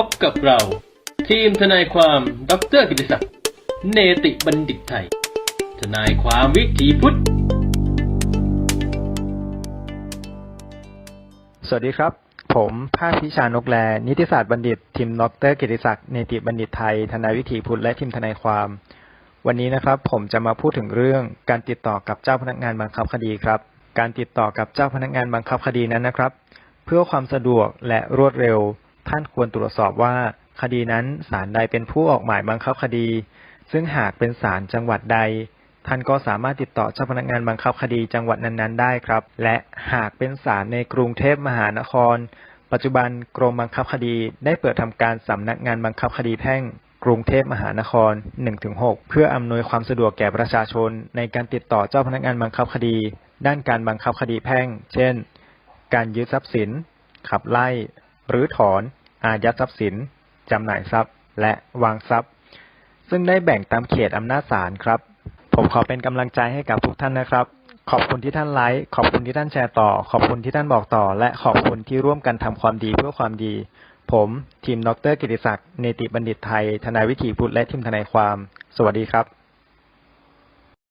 พบกับเรา ทีมทนายความดรกิติศักดิ์เนติบัณฑิตไทย ทนายความวิถีพุทธ สวัสดีครับ ผมภาคพิชานกแล นิติศาสตร์บัณฑิต ทีมดรกิติศักดิ์เนติบัณฑิตไทย ทนายวิถีพุทธและทีมทนายความ วันนี้นะครับ ผมจะมาพูดถึงเรื่องการติดต่อกับเจ้าพนักงานบังคับคดีครับ การติดต่อกับเจ้าพนักงานบังคับคดีนั้นนะครับ เพื่อความสะดวกและรวดเร็ว ท่านควรตรวจสอบว่าคดีนั้นศาลใดเป็นผู้ออกหมายบังคับคดี ซึ่งหากเป็นศาลจังหวัดใด ท่านก็สามารถติดต่อเจ้าพนักงานบังคับคดีจังหวัดนั้นๆได้ครับ และหากเป็นศาลในกรุงเทพมหานคร ปัจจุบันกรมบังคับคดีได้เปิดทำการสำนักงานบังคับคดีแพ่งกรุงเทพมหานคร 1-6 เพื่ออำนวยความสะดวกแก่ประชาชน ในการติดต่อเจ้าพนักงานบังคับคดี ด้านการบังคับคดีแพ่ง เช่น การยึดทรัพย์สิน ขับไล่ หรือถอน อายัดทรัพย์สิน จำหน่ายทรัพย์ และวางทรัพย์ ซึ่งได้แบ่งตามเขตอำนาจศาลครับ ผมขอเป็นกำลังใจให้กับทุกท่านนะครับ ขอบคุณที่ท่านไลค์ ขอบคุณที่ท่านแชร์ต่อ ขอบคุณที่ท่านบอกต่อ และขอบคุณที่ร่วมกันทำความดีเพื่อความดี ผมทีมดรกิติศักดิ์ เนติบัณฑิตไทย ทนายวิถีพุทธและทีมทนายความ สวัสดีครับ